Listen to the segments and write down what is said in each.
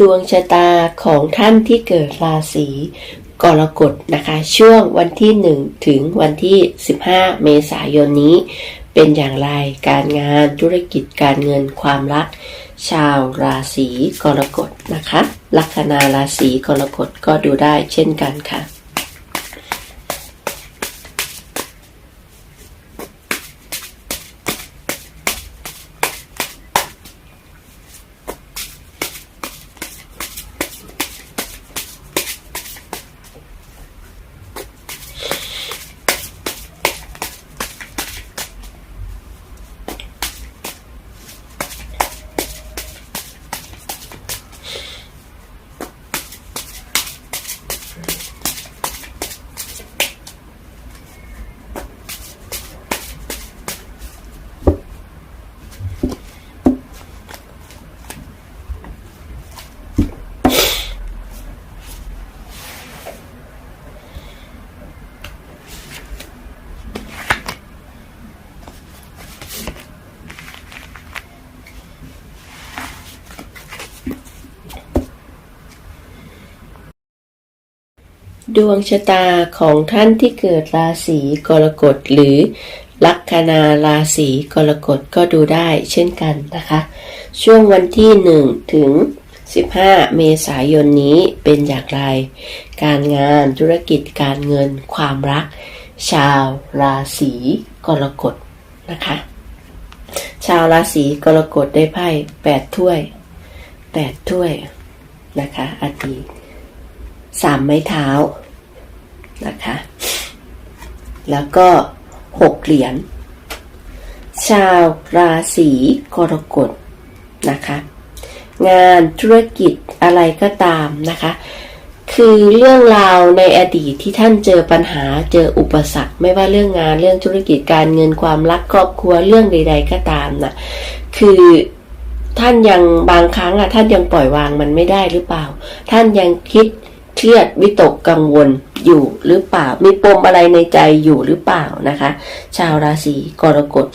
ดวงชะตาของท่านที่เกิดราศีกรกฎนะคะ ช่วงวันที่ 1 ถึงวันที่ 15 เมษายนนี้ เป็นอย่างไรการงานธุรกิจการเงินความรัก ชาวราศีกรกฎนะคะ ลัคนาราศีกรกฎก็ดูได้เช่นกันค่ะ ดวงชะตาของท่านที่เกิดราศีกรกฎหรือลัคนาราศีกรกฎก็ดูได้เช่นกันนะคะ ช่วงวันที่ 1 ถึง 15 เมษายนนี้เป็นอย่างไร การงานธุรกิจการเงินความรัก ชาวราศีกรกฎนะคะ ชาวราศีกรกฎได้ไพ่8ถ้วย8ถ้วยนะคะอาทิตย์ สามไม้เท้านะคะ แล้วก็หกเหรียญชาวราศีกรกฎนะคะ งานธุรกิจอะไรก็ตามนะคะ คือเรื่องราวในอดีตที่ท่านเจอปัญหาเจออุปสรรค ไม่ว่าเรื่องงานเรื่องธุรกิจการเงินความรักครอบครัวเรื่องใด ๆ ก็ตามนะคือท่านยังบางครั้งอะท่านยังปล่อยวางมันไม่ได้หรือเปล่า ท่านยังคิด เครียดวิตกกังวลอยู่หรือเปล่า มีปมอะไรในใจอยู่หรือเปล่านะคะ ชาวราศีกรกฎ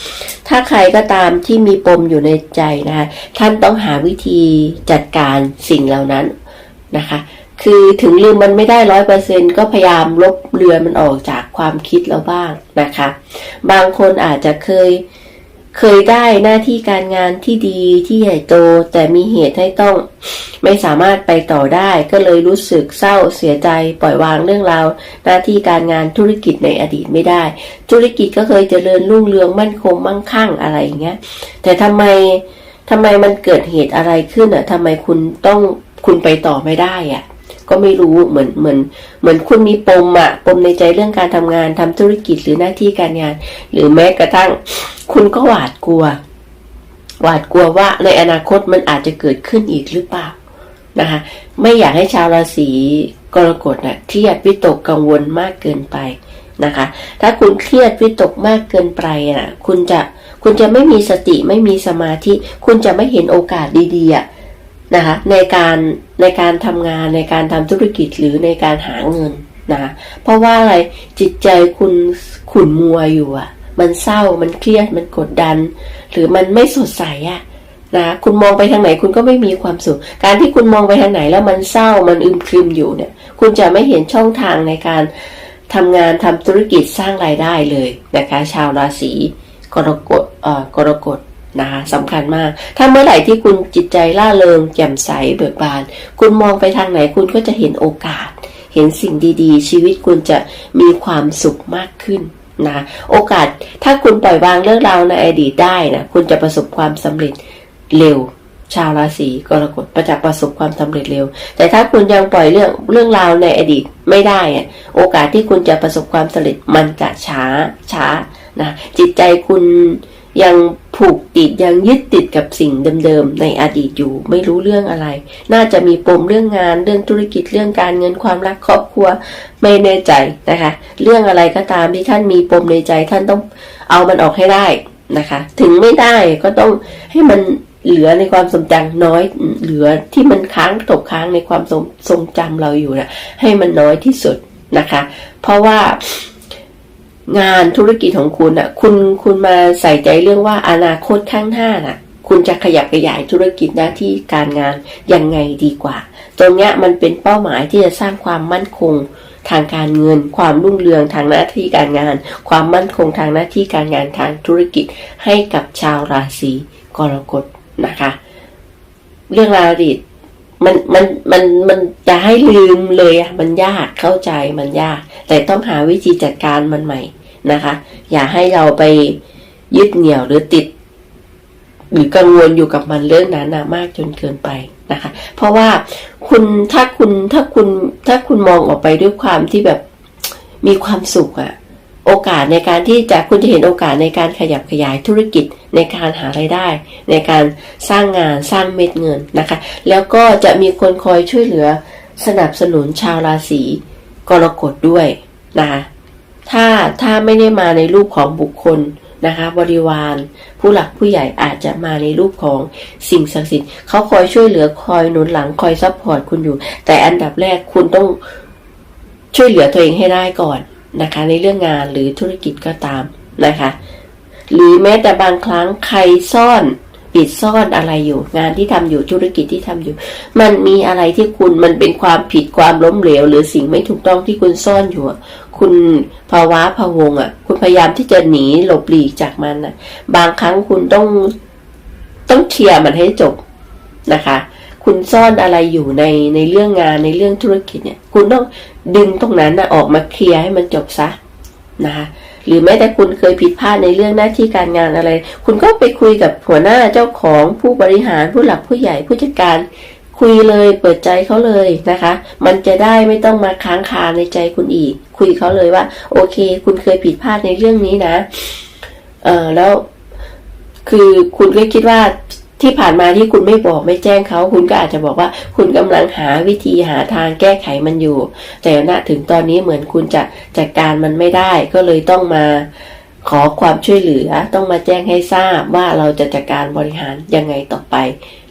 ถ้าใครก็ตามที่มีปมอยู่ในใจนะคะท่านต้องหาวิธีจัดการสิ่งเหล่านั้นนะคะ คือถึงลืมมันไม่ได้ร้อยเปอร์เซ็นก็พยายามลบเลือนมันออกจากความคิดเราบ้างนะคะ บางคนอาจจะเคย เคยได้หน้าที่การงานที่ดีที่ใหญ่โต แต่มีเหตุให้ต้อง ไม่สามารถไปต่อได้ ก็เลยรู้สึกเศร้าเสียใจปล่อยวางเรื่องราวหน้าที่การงานธุรกิจในอดีตไม่ได้ ธุรกิจก็เคยเจริญรุ่งเรืองมั่นคงมั่งคั่งอะไรอย่างเงี้ยแต่ทำไมทำไมมันเกิดเหตุอะไรขึ้นอะทำไมคุณต้องคุณไปต่อไม่ได้อะ ก็ไม่รู้เหมือนเหมือน เหมือนคุณมีปมอะปมในใจเรื่องการทำงานทำธุรกิจหรือหน้าที่การงาน หรือแม้กระทั่ง คุณก็หวาดกลัว หวาดกลัวว่าในอนาคตมันอาจจะเกิดขึ้นอีกหรือเปล่านะคะไม่อยากให้ชาวราศีกรกฎนะเครียดวิตกกังวลมากเกินไปนะคะ ถ้าคุณเครียดวิตกมากเกินไปนะคุณจะคุณจะไม่มีสติไม่มีสมาธิ คุณจะไม่เห็นโอกาสดีๆอะ นะคะในการในการทำงานในการทำธุรกิจหรือในการหาเงินนะะเพราะว่าอะไรจิตใจคุณขุ่นมัวอยู่อะมันเศร้ามันเครียดมันกดดัน หรือมันไม่สดใสอะนะคุณมองไปทางไหนคุณก็ไม่มีความสุข การที่คุณมองไปทางไหนแล้วมันเศร้ามันอึมครึมอยู่เนี่ย คุณจะไม่เห็นช่องทางในการทำงานทำธุรกิจสร้างรายได้เลยนะคะชาวราศีกรกฎเอ่อกรกฎ นะคะสำคัญมาก ถ้าเมื่อไหร่ที่คุณจิตใจล่าเริงแจ่มใสเบิกบาน คุณมองไปทางไหนคุณก็จะเห็นโอกาส เห็นสิ่งดีๆ ชีวิตคุณจะมีความสุขมากขึ้นนะโอกาสถ้าคุณปล่อยวางเรื่องราวในอดีตได้นะคุณจะประสบความสำเร็จเร็ว ชาวราศีกรกฎประจะประสบความสำเร็จเร็ว แต่ถ้าคุณยังปล่อยเรื่องเรื่องราวในอดีตไม่ได้อะโอกาสที่คุณจะประสบความสำเร็จมันจะช้าช้านะจิตใจคุณ ยังผูกติดยังยึดติดกับสิ่งเดิมๆในอดีตอยู่ไม่รู้เรื่องอะไร น่าจะมีปมเรื่องงานเรื่องธุรกิจเรื่องการเงินความรักครอบครัวไม่แน่ใจนะคะ เรื่องอะไรก็ตามที่ท่านมีปมในใจท่านต้องเอามันออกให้ได้นะคะ ถึงไม่ได้ก็ต้องให้มันเหลือในความทรงจำน้อยเหลือที่มันค้างตกค้างในความทรงงจำเราอยู่นะให้มันน้อยที่สุดนะคะ เพราะว่า งานธุรกิจของคุณอะ คุณคุณมาใส่ใจเรื่องว่าอนาคตข้างหน้าน่ะ คุณจะขยับขยายธุรกิจหน้าที่การงานยังไงดีกว่า ตรงเนี้ยมันเป็นเป้าหมายที่จะสร้างความมั่นคงทางการเงิน ความรุ่งเรืองทางหน้าที่การงาน ความมั่นคงทางหน้าที่การงานทางธุรกิจให้กับชาวราศีกรกฎนะคะ เรื่องราวอดีต มันมันมันมันจะให้ลืมเลยอะมันยากเข้าใจมันยาก แต่ต้องหาวิธีจัดการมันใหม่นะคะ อย่าให้เราไปยึดเหนี่ยวหรือติด หรือกังวลอยู่กับมันเรื่องนั้นมากจนเกินไปนะคะ เพราะว่าคุณถ้าคุณถ้าคุณถ้าคุณมองออกไปด้วยความที่แบบมีความสุขอะ โอกาสในการที่จะคุณจะเห็นโอกาสในการขยับขยายธุรกิจในการหาไรายได้ ในการสร้างงานสร้างเม็ดเงินนะคะ แล้วก็จะมีคนคอยช่วยเหลือสนับสนุนชาวราศีกรกฎด้วยนะคะถ้าถ้าไม่ได้มาในรูปของบุคคลนะคะบริวารผู้หลักผู้ใหญ่อาจจะมาในรูปของสิ่งศักดิ์สิทธิ์เขาคอยช่วยเหลือคอยหนุนหลังคอยซัพพอร์ตคุณอยู่ แต่อันดับแรกคุณต้องช่วยเหลือตัวเองให้ได้ก่อน นะคะ ในเรื่องงานหรือธุรกิจก็ตามนะคะ หรือแม้แต่บางครั้งใครซ่อนปิดซ่อนอะไรอยู่ งานที่ทำอยู่ธุรกิจที่ทำอยู่ มันมีอะไรที่คุณมันเป็นความผิดความล้มเหลว หรือสิ่งไม่ถูกต้องที่คุณซ่อนอยู่ คุณภาวะพะวงอะ คุณพยายามที่จะหนีหลบหลีกจากมันอะบางครั้งคุณต้องต้องเคลียร์มันให้จบนะคะ คุณซ่อนอะไรอยู่ในในเรื่องงานในเรื่องธุรกิจเนี่ย คุณต้อง ดึงตรงนั้นนะออกมาเคลียร์ให้มันจบซะนะคะหรือแม้แต่คุณเคยผิดพลาดในเรื่องหน้าที่การงานอะไร คุณก็ไปคุยกับหัวหน้าเจ้าของผู้บริหารผู้หลักผู้ใหญ่ผู้จัดการคุยเลยเปิดใจเขาเลยนะคะ มันจะได้ไม่ต้องมาค้างคาในใจคุณอีก คุยเขาเลยว่า โอเค คุณเคยผิดพลาดในเรื่องนี้นะ เออแล้ว คือคุณก็คิดว่า ที่ผ่านมาที่คุณไม่บอกไม่แจ้งเขาคุณก็อาจจะบอกว่า คุณกำลังหาวิธีหาทางแก้ไขมันอยู่ แต่ณถึงตอนนี้เหมือนคุณจะจัดการมันไม่ได้ ก็เลยต้องมาขอความช่วยเหลือต้องมาแจ้งให้ทราบว่าเราจะจัดการบริหารยังไงต่อไป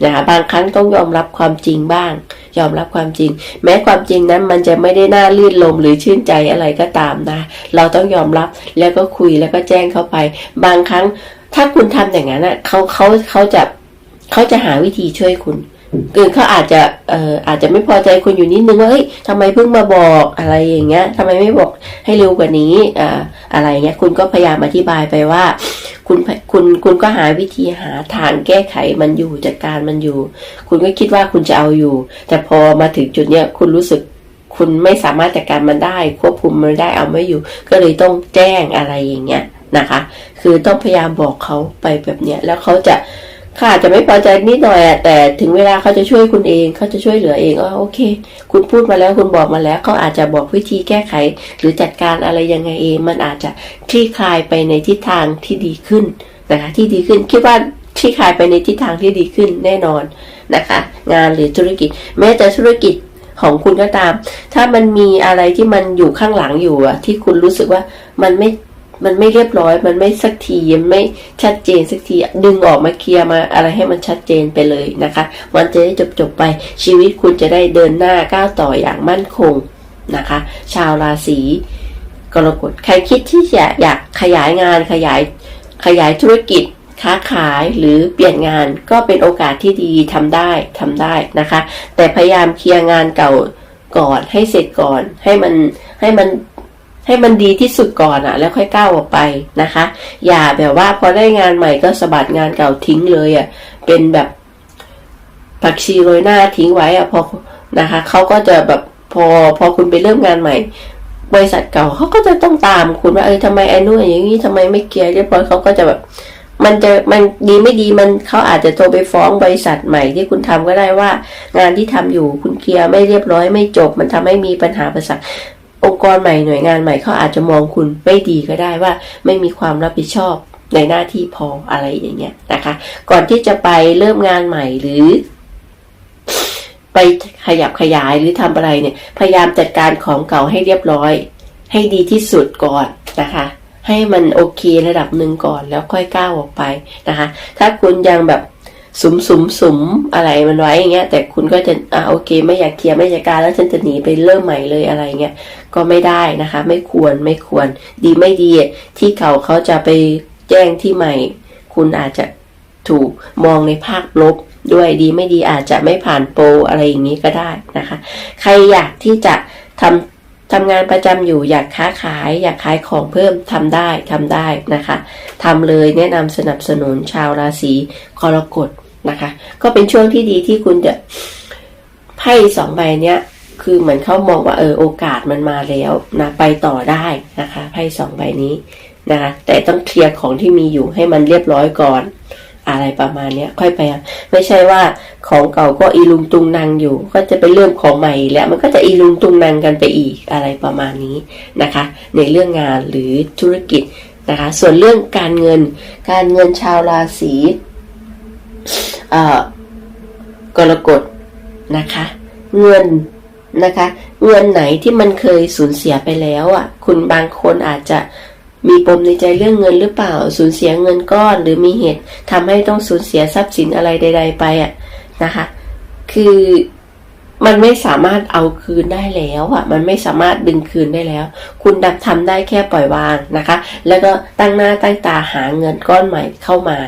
นะคะบางครั้งต้องยอมรับความจริงบ้าง ยอมรับความจริง แม้ความจริงนั้นมันจะไม่ได้น่าลื่นลมหรือชื่นใจอะไรก็ตามนะ เราต้องยอมรับแล้วก็คุยแล้วก็แจ้งเข้าไป บางครั้งถ้าคุณทำอย่างนั้นอะเขาเขาเขาจะ เขาจะหาวิธีช่วยคุณเกินเขาอาจจะเอ่ออาจจะไม่พอใจคุณอยู่นิดนึงว่าเฮ้ยทำไมเพิ่งมาบอกอะไรอย่างเงี้ยทำไมไม่บอกให้เร็วกว่านี้อ่าอะไรเงี้ยคุณก็พยายามอธิบายไปว่า คุณคุณคุณก็หาวิธีหาทางแก้ไขมันอยู่จัดการมันอยู่ คุณก็คิดว่าคุณจะเอาอยู่ แต่พอมาถึงจุดเนี้ยคุณรู้สึกคุณไม่สามารถจัดการมันได้ ควบคุมมันได้เอาไม่อยู่ ก็เลยต้องแจ้งอะไรอย่างเงี้ยนะคะ คือต้องพยายามบอกเขาไปแบบเนี้ยแล้วเขาจะ เขาอาจจะไม่พอใจนิดหน่อยอะแต่ถึงเวลาเขาจะช่วยคุณเองเขาจะช่วยเหลือเองอ๋อโอเค คุณพูดมาแล้วคุณบอกมาแล้วเขาอาจจะบอกวิธีแก้ไข หรือจัดการอะไรยังไงเอง มันอาจจะคลี่คลายไปในทิศทางที่ดีขึ้นนะคะที่ดีขึ้นคิดว่าคลี่คลายไปในทิศทางที่ดีขึ้นแน่นอนนะคะ งานหรือธุรกิจ แม้แต่ธุรกิจของคุณก็ตาม ถ้ามันมีอะไรที่มันอยู่ข้างหลังอยู่อะที่คุณรู้สึกว่ามันไม่ มันไม่เรียบร้อย มันไม่สักทีมันไม่ชัดเจนสักทีดึงออกมาเคลียร์มาอะไรให้มันชัดเจนไปเลยนะคะ มันจะได้จบจบไปชีวิตคุณจะได้เดินหน้าก้าวต่ออย่างมั่นคงนะคะ ชาวราศีกรกฎใครคิดที่จะอยากขยายงานขยายขยายธุรกิจค้าขายหรือเปลี่ยนงานก็เป็นโอกาสที่ดีทำได้ทำได้นะคะ แต่พยายามเคลียร์งานเก่าก่อนให้เสร็จก่อนให้มันให้มัน ให้มันดีที่สุดก่อนอะแล้วค่อยก้าวออกไปนะคะ อย่าแบบว่าพอได้งานใหม่ก็สะบัดงานเก่าทิ้งเลยอะเป็นแบบผักชีโรยหน้าทิ้งไว้อะพอนะคะเขาก็จะแบบพอพอคุณไปเริ่มงานใหม่ บริษัทเก่าเขาก็จะต้องตามคุณว่าเออทำไมไอ้นู่นอย่างนี้ทำไมไม่เคลียร์เรียบร้อยเขาก็จะแบบมันจะมันดีไม่ดีมันเขาอาจจะโทรไปฟ้องบริษัทใหม่ที่คุณทำก็ได้ว่า งานที่ทำอยู่คุณเคลียร์ไม่เรียบร้อยไม่จบ มันทำให้มีปัญหาประสา องค์กรใหม่หน่วยงานใหม่เขาอาจจะมองคุณไม่ดีก็ได้ว่า ไม่มีความรับผิดชอบในหน้าที่พออะไรอย่างเงี้ยนะคะ ก่อนที่จะไปเริ่มงานใหม่หรือ ไปขยับขยายหรือทำอะไรเนี่ย พยายามจัดการของเก่าให้เรียบร้อย ให้ดีที่สุดก่อนนะคะให้มันโอเคระดับหนึ่งก่อนแล้วค่อยก้าวออกไปนะคะ ถ้าคุณยังแบบ สุมสุมสุมอะไรมันไว้อย่างเงี้ยแต่คุณก็จะอ่าโอเค ไม่อยากเคลียร์ไม่อยากการแล้วฉันจะหนีไปเริ่มใหม่เลยอะไรเงี้ยก็ไม่ได้นะคะ ไม่ควรไม่ควร ดีไม่ดีที่เขาเขาจะไปแจ้งที่ใหม่ คุณอาจจะถูกมองในภาคลบด้วยดีไม่ดีอาจจะไม่ผ่านโปรอะไรอย่างนี้ก็ได้นะคะ ใครอยากที่จะทำทำงานประจำอยู่อยากค้าขาย อยากขายของเพิ่มทำได้ทำได้นะคะทำเลยแนะนำสนับสนุนชาวราศีกรกฎ นะคะ ก็เป็นช่วงที่ดีที่คุณจะไพ่สองใบเนี้ย คือเหมือนเขามองว่าเออโอกาสมันมาแล้วนะไปต่อได้นะคะไพ่สองใบนี้นะคะแต่ต้องเคลียร์ของที่มีอยู่ให้มันเรียบร้อยก่อน อะไรประมาณเนี้ยค่อยไป ไม่ใช่ว่าของเก่าก็อีลุงตุงนางอยู่ ก็จะไปเริ่มของใหม่แล้วมันก็จะอีลุงตุงนางกันไปอีกอะไรประมาณนี้นะคะ ในเรื่องงานหรือธุรกิจนะคะ ส่วนเรื่องการเงิน การเงินชาวราศี กรกฎนะคะ เงินนะคะ เงินไหนที่มันเคยสูญเสียไปแล้วอะ คุณบางคนอาจจะมีปมในใจเรื่องเงินหรือเปล่า สูญเสียเงินก้อน หรือมีเหตุทำให้ต้องสูญเสียทรัพย์สินอะไรใด ๆ ไปอะนะคะ คือมันไม่สามารถเอาคืนได้แล้วอะ มันไม่สามารถดึงคืนได้แล้ว คุณดับทำได้แค่ปล่อยวางนะคะ แล้วก็ตั้งหน้าตั้งตาหาเงินก้อนใหม่เข้ามา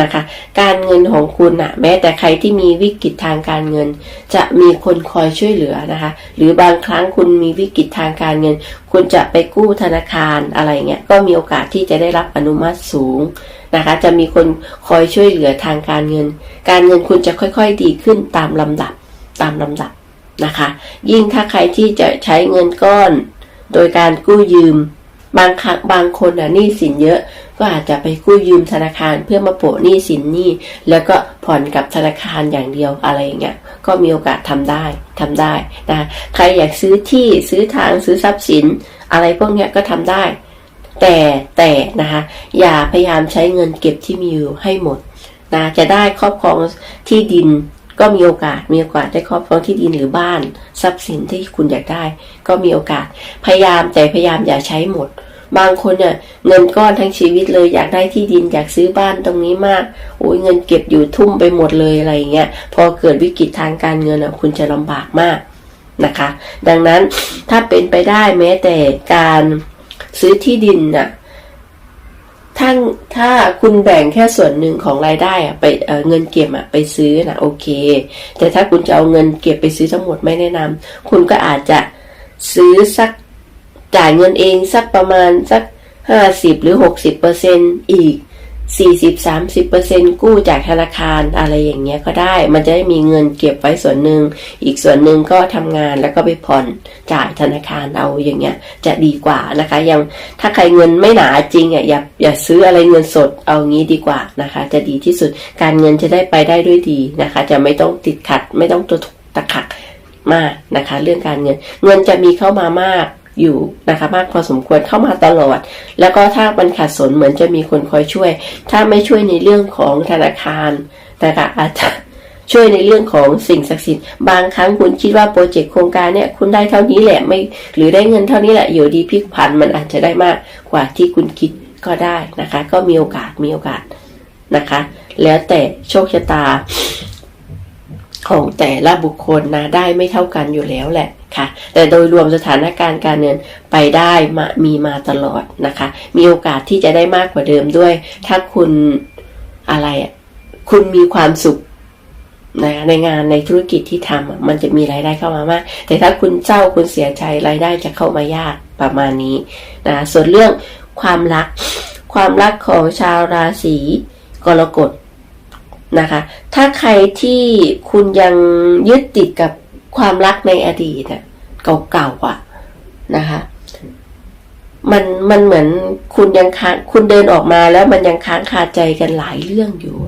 นะคะ การเงินของคุณอะแม้แต่ใครที่มีวิกฤตทางการเงิน จะมีคนคอยช่วยเหลือนะคะ หรือบางครั้งคุณมีวิกฤตทางการเงิน คุณจะไปกู้ธนาคารอะไรเงี้ยก็มีโอกาสที่จะได้รับอนุมัติสูงนะคะ จะมีคนคอยช่วยเหลือทางการเงิน การเงินคุณจะค่อยๆดีขึ้นตามลำดับตามลำดับนะคะ ยิ่งถ้าใครที่จะใช้เงินก้อน โดยการกู้ยืมบางครั้งบางคนอะหนี้สินเยอะ ก็อาจจะไปกู้ยืมธนาคารเพื่อมาโปะหนี้สินหนี้ แล้วก็ผ่อนกับธนาคารอย่างเดียวอะไรอย่างเงี้ยก็มีโอกาสทำได้ทำได้นะใครอยากซื้อที่ซื้อทางซื้อทรัพย์สิน อะไรพวกเนี้ยก็ทำได้ แต่แต่นะคะอย่าพยายามใช้เงินเก็บที่มีอยู่ให้หมดนะจะได้ครอบครองที่ดินก็มีโอกาส มีโอกาสได้ครอบครองที่ดินหรือบ้าน ทรัพย์สินที่คุณอยากได้ ก็มีโอกาส พยายามแต่พยายามอย่าใช้หมด บางคนเนี่ยเงินก้อนทั้งชีวิตเลยอยากได้ที่ดินอยากซื้อบ้านตรงนี้มากโอ้ยเงินเก็บอยู่ทุ่มไปหมดเลยอะไรอย่างเงี้ยพอเกิดวิกฤตทางการเงินอะคุณจะลำบากมากนะคะ ดังนั้นถ้าเป็นไปได้แม้แต่การซื้อที่ดินน่ะถ้าถ้าคุณแบ่งแค่ส่วนหนึ่งของรายได้อะไปเเงินเก็บอะไปซื้อนะโอเค แต่ถ้าคุณจะเอาเงินเก็บไปซื้อทั้งหมดไม่แนะนำคุณก็อาจจะซื้อสัก จ่ายเงินเองสักประมาณสักห้าสิบหรือหกสิบเปอร์เซ็นอีกสี่สิบสามสิบเปอร์เซ็นกู้จากธนาคารอะไรอย่างเงี้ยก็ได้ มันจะได้มีเงินเก็บไว้ส่วนหนึ่ง อีกส่วนหนึ่งก็ทำงานแล้วก็ไปผ่อนจ่ายธนาคารเอาอย่างเงี้ย จะดีกว่านะคะ ยังถ้าใครเงินไม่หนาจริงอะอย่าอย่าซื้ออะไรเงินสดเอางี้ดีกว่านะคะ จะดีที่สุดการเงินจะได้ไปได้ด้วยดีนะคะ จะไม่ต้องติดขัด ไม่ต้องตัวตะขักมากนะคะ เรื่องการเงิน เงินจะมีเข้ามามาก อยู่นะคะมากพอสมควรเข้ามาตลอด แล้วก็ถ้ามันขาดสนเหมือนจะมีคนคอยช่วย ถ้าไม่ช่วยในเรื่องของธนาคารนะคะอาจจะช่วยในเรื่องของสิ่งศักดิ์สิทธิ์บางครั้งคุณคิดว่าโปรเจกต์โครงการเนี่ยคุณได้เท่านี้แหละไม่หรือได้เงินเท่านี้แหละอยู่ดีพิกผันมันอาจจะได้มากกว่าที่คุณคิดก็ได้นะคะ ก็มีโอกาสมีโอกาสนะคะ แล้วแต่โชคชะตาของแต่ละบุคคลนะได้ไม่เท่ากันอยู่แล้วแหละ ค่ะ แต่โดยรวมสถานการณ์การเงินไปได้มามีมาตลอดนะคะ มีโอกาสที่จะได้มากกว่าเดิมด้วย ถ้าคุณอะไรคุณมีความสุขนะในงานในธุรกิจที่ทำมันจะมีรายได้เข้ามามาก แต่ถ้าคุณเศร้าคุณเสียใจรายได้จะเข้ามายากประมาณนี้นะส่วนเรื่องความรัก ความรักของชาวราศีกรกฎนะคะ ถ้าใครที่คุณยังยึดติดกับ ความรักในอดีตอะเก่าๆอะนะคะ มันมันเหมือนคุณยังค้างคุณเดินออกมาแล้วมันยังค้างคาใจกันหลายเรื่องอยู่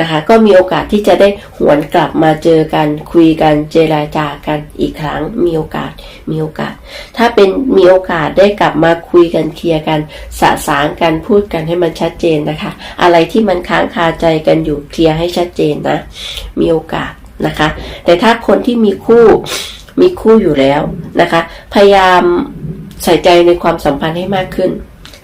นะคะ ก็มีโอกาสที่จะได้หวนกลับมาเจอกันคุยกันเจราจากันอีกครั้ง มีโอกาสมีโอกาส ถ้าเป็นมีโอกาสได้กลับมาคุยกันเคลียร์กันสะสางกันพูดกันให้มันชัดเจนนะคะ อะไรที่มันค้างคาใจกันอยู่เคลียร์ให้ชัดเจนนะ มีโอกาส นะคะ แต่ถ้าคนที่มีคู่มีคู่อยู่แล้วนะคะ พยายามใส่ใจในความสัมพันธ์ให้มากขึ้น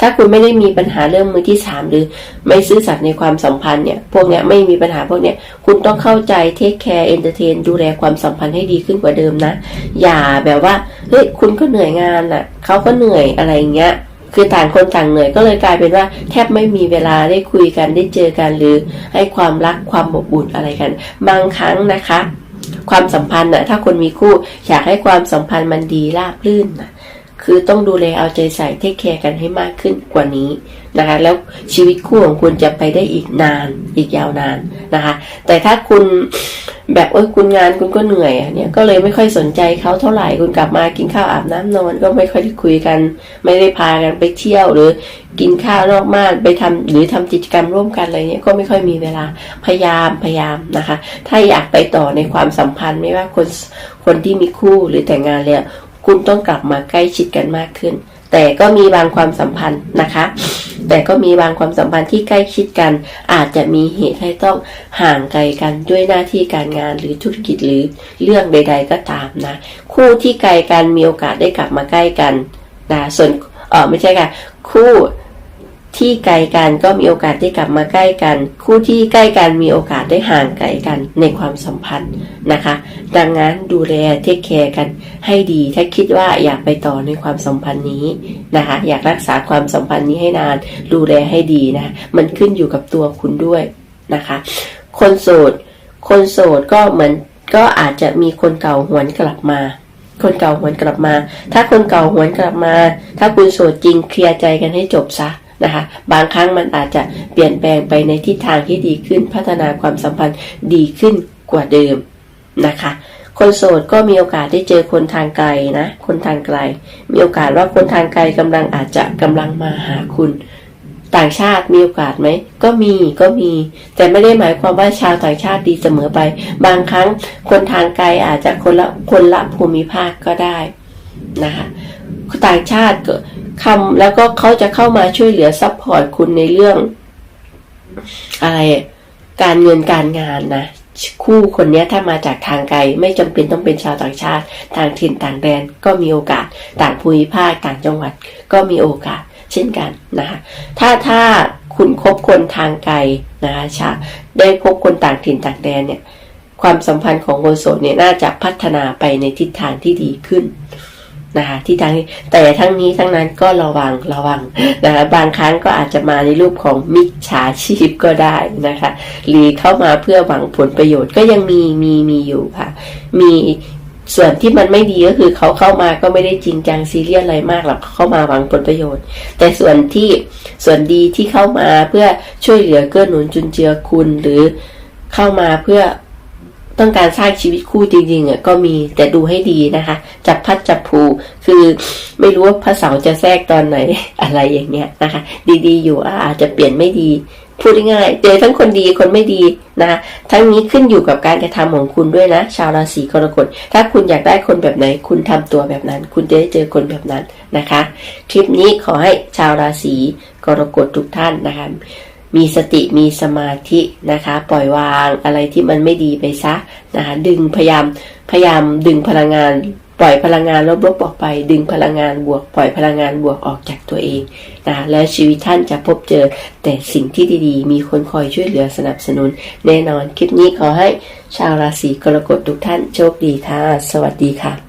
ถ้าคุณไม่ได้มีปัญหาเรื่องมือที่สามหรือไม่ซื่อสัตย์ในความสัมพันธ์เนี่ย พวกเนี้ยไม่มีปัญหาพวกเนี้ยคุณต้องเข้าใจเทคแคร์เอนเตอร์เทนดูแลความสัมพันธ์ให้ดีขึ้นกว่าเดิมนะ อย่าแบบว่าเฮ้ยคุณก็เหนื่อยงานอะเขาก็เหนื่อยอะไรเงี้ย คือต่างคนต่างเหนื่อยก็เลยกลายเป็นว่า แทบไม่มีเวลาได้คุยกันได้เจอกันหรือให้ความรักความอบอุ่นอะไรกัน บางครั้งนะคะ ความสัมพันธ์น่ะถ้าคนมีคู่อยากให้ความสัมพันธ์มันดีราบรื่นนะ คือต้องดูแลเอาใจใส่เทคแคร์กันให้มากขึ้นกว่านี้นะคะ แล้วชีวิตคู่ของคุณจะไปได้อีกนานอีกยาวนานนะคะ แต่ถ้าคุณแบบเออคุณงานคุณก็เหนื่อยอะเนี่ยก็เลยไม่ค่อยสนใจเขาเท่าไหร่คุณกลับมากินข้าวอาบน้ำนอนก็ไม่ค่อยได้คุยกัน ไม่ได้พากันไปเที่ยวหรือกินข้าวนอกบ้านไปทำหรือทำกิจกรรมร่วมกันอะไรเงี้ยก็ไม่ค่อยมีเวลาพยายามพยายามนะคะ ถ้าอยากไปต่อในความสัมพันธ์ไม่ว่าคนคนที่มีคู่หรือแต่งงานแล้ว คุณต้องกลับมาใกล้ชิดกันมากขึ้น แต่ก็มีบางความสัมพันธ์นะคะ แต่ก็มีบางความสัมพันธ์ที่ใกล้ชิดกัน อาจจะมีเหตุให้ต้องห่างไกลกันด้วยหน้าที่การงานหรือธุรกิจหรือเรื่องใด ๆ ก็ตามนะ คู่ที่ไกลกันมีโอกาสได้กลับมาใกล้กันนะส่วนเออไม่ใช่ค่ะ คู่ ที่ไกลกันก็มีโอกาสได้กลับมาใกล้กัน คู่ที่ใกล้กันมีโอกาสได้ห่างไกลกันในความสัมพันธ์นะคะ ดังนั้นดูแลเทคแคร์กันให้ดีถ้าคิดว่าอยากไปต่อในความสัมพันธ์นี้นะคะ อยากรักษาความสัมพันธ์นี้ให้นาน ดูแลให้ดีนะ มันขึ้นอยู่กับตัวคุณด้วยนะคะ คนโสด คนโสดก็เหมือนก็อาจจะมีคนเก่าหวนกลับมาคนเก่าหวนกลับมา ถ้าคนเก่าหวนกลับมา ถ้าคุณโสดจริงเคลียร์ใจกันให้จบซะ นะคะ บางครั้งมันอาจจะเปลี่ยนแปลงไปในทิศทางที่ดีขึ้น พัฒนาความสัมพันธ์ดีขึ้นกว่าเดิมนะคะ คนโสดก็มีโอกาสได้เจอคนทางไกลนะ คนทางไกล มีโอกาสว่าคนทางไกลกำลังอาจจะกำลังมาหาคุณต่างชาติมีโอกาสไหม ก็มีก็มี แต่ไม่ได้หมายความว่าชาวต่างชาติดีเสมอไป บางครั้งคนทางไกลอาจจะคนละคนละภูมิภาคก็ได้นะคะ ต่างชาติก็คำแล้วก็เขาจะเข้ามาช่วยเหลือซัพพอร์ตคุณในเรื่อง อะไรการเงินการงานนะคู่คนนี้ถ้ามาจากทางไกล ไม่จำเป็นต้องเป็นชาวต่างชาติ ต่างถิ่นต่างแดนก็มีโอกาส ต่างภูมิภาคต่างจังหวัดก็มีโอกาส เช่นกันนะคะถ้าถ้าคุณคบคนทางไกลนะคะชาได้พบคนต่างถิ่นต่างแดนเนี่ยความสัมพันธ์ของคนโสดเนี่ยน่าจะพัฒนาไปในทิศทางที่ดีขึ้น นะคะที่ทางแต่ทั้งนี้ทั้งนั้นก็ระวังระวังนะคะบางครั้งก็อาจจะมาในรูปของมิจฉาชีพก็ได้นะคะหรือเข้ามาเพื่อหวังผลประโยชน์ก็ยังมีมีมีอยู่ค่ะ มีส่วนที่มันไม่ดีก็คือเขาเข้ามาก็ไม่ได้จริงจังซีเรียสอะไรมากหรอกเข้ามาหวังผลประโยชน์ แต่ส่วนที่ส่วนดีที่เข้ามาเพื่อช่วยเหลือเกื้อหนุนจุนเจือคุณหรือเข้ามาเพื่อ ต้องการสร้างชีวิตคู่จริงๆอะก็มีแต่ดูให้ดีนะคะ จับพัดจับผูคือไม่รู้ว่าพระเสาร์จะแทรกตอนไหนอะไรอย่างเงี้ยนะคะ ดีๆ อยู่อาจจะเปลี่ยนไม่ดีพูดง่ายๆเจอทั้งคนดีคนไม่ดีนะคะทั้งนี้ขึ้นอยู่กับการกระทำของคุณด้วยนะ ชาวราศีกรกฎถ้าคุณอยากได้คนแบบไหน คุณทำตัวแบบนั้น คุณจะได้เจอคนแบบนั้นนะคะ คลิปนี้ขอให้ชาวราศีกรกฎทุกท่านนะคะ มีสติมีสมาธินะคะ ปล่อยวางอะไรที่มันไม่ดีไปซะนะคะดึงพยายามพยายามดึงพลังงาน ปล่อยพลังงานลบๆออกไป ดึงพลังงานบวก ปล่อยพลังงานบวกออกจากตัวเองนะคะแล้วชีวิตท่านจะพบเจอแต่สิ่งที่ดีๆ มีคนคอยช่วยเหลือสนับสนุน แน่นอนคลิปนี้ขอให้ชาวราศีกรกฎทุกท่านโชคดีค่ะ สวัสดีค่ะ